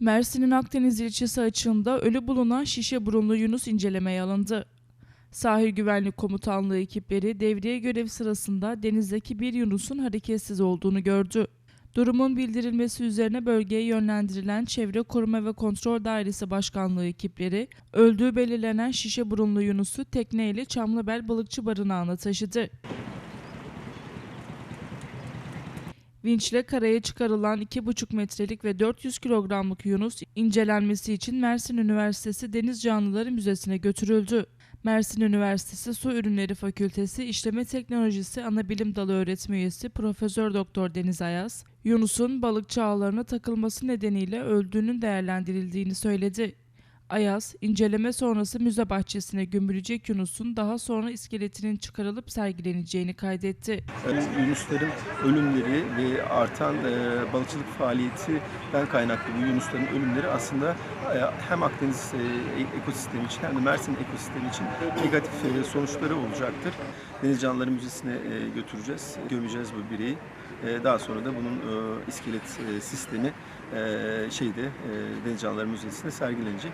Mersin'in Akdeniz ilçesi açığında ölü bulunan şişe burunlu Yunus incelemeye alındı. Sahil Güvenlik Komutanlığı ekipleri devriye görev sırasında denizdeki bir Yunus'un hareketsiz olduğunu gördü. Durumun bildirilmesi üzerine bölgeye yönlendirilen Çevre Koruma ve Kontrol Dairesi Başkanlığı ekipleri öldüğü belirlenen şişe burunlu Yunus'u tekneyle Çamlıbel Balıkçı Barınağı'na taşıdı. Vinçle karaya çıkarılan 2,5 metrelik ve 400 kilogramlık Yunus incelenmesi için Mersin Üniversitesi Deniz Canlıları Müzesi'ne götürüldü. Mersin Üniversitesi Su Ürünleri Fakültesi İşleme Teknolojisi Anabilim Dalı öğretim üyesi Profesör Doktor Deniz Ayaz, Yunus'un balıkçı ağlarına takılması nedeniyle öldüğünün değerlendirildiğini söyledi. Ayaz, inceleme sonrası müze bahçesine gömülecek Yunus'un daha sonra iskeletinin çıkarılıp sergileneceğini kaydetti. Yunusların ölümleri ve artan e, balıkçılık faaliyetinden kaynaklı bu Yunusların ölümleri aslında e, hem Akdeniz e, ekosistemi için hem de Mersin ekosistemi için negatif sonuçları olacaktır. Deniz Canlıları Müzesi'ne götüreceğiz, gömeceğiz bu bireyi. Daha sonra da bunun iskelet sistemi şeyde Deniz Canlıları Müzesi'nde sergilenecek.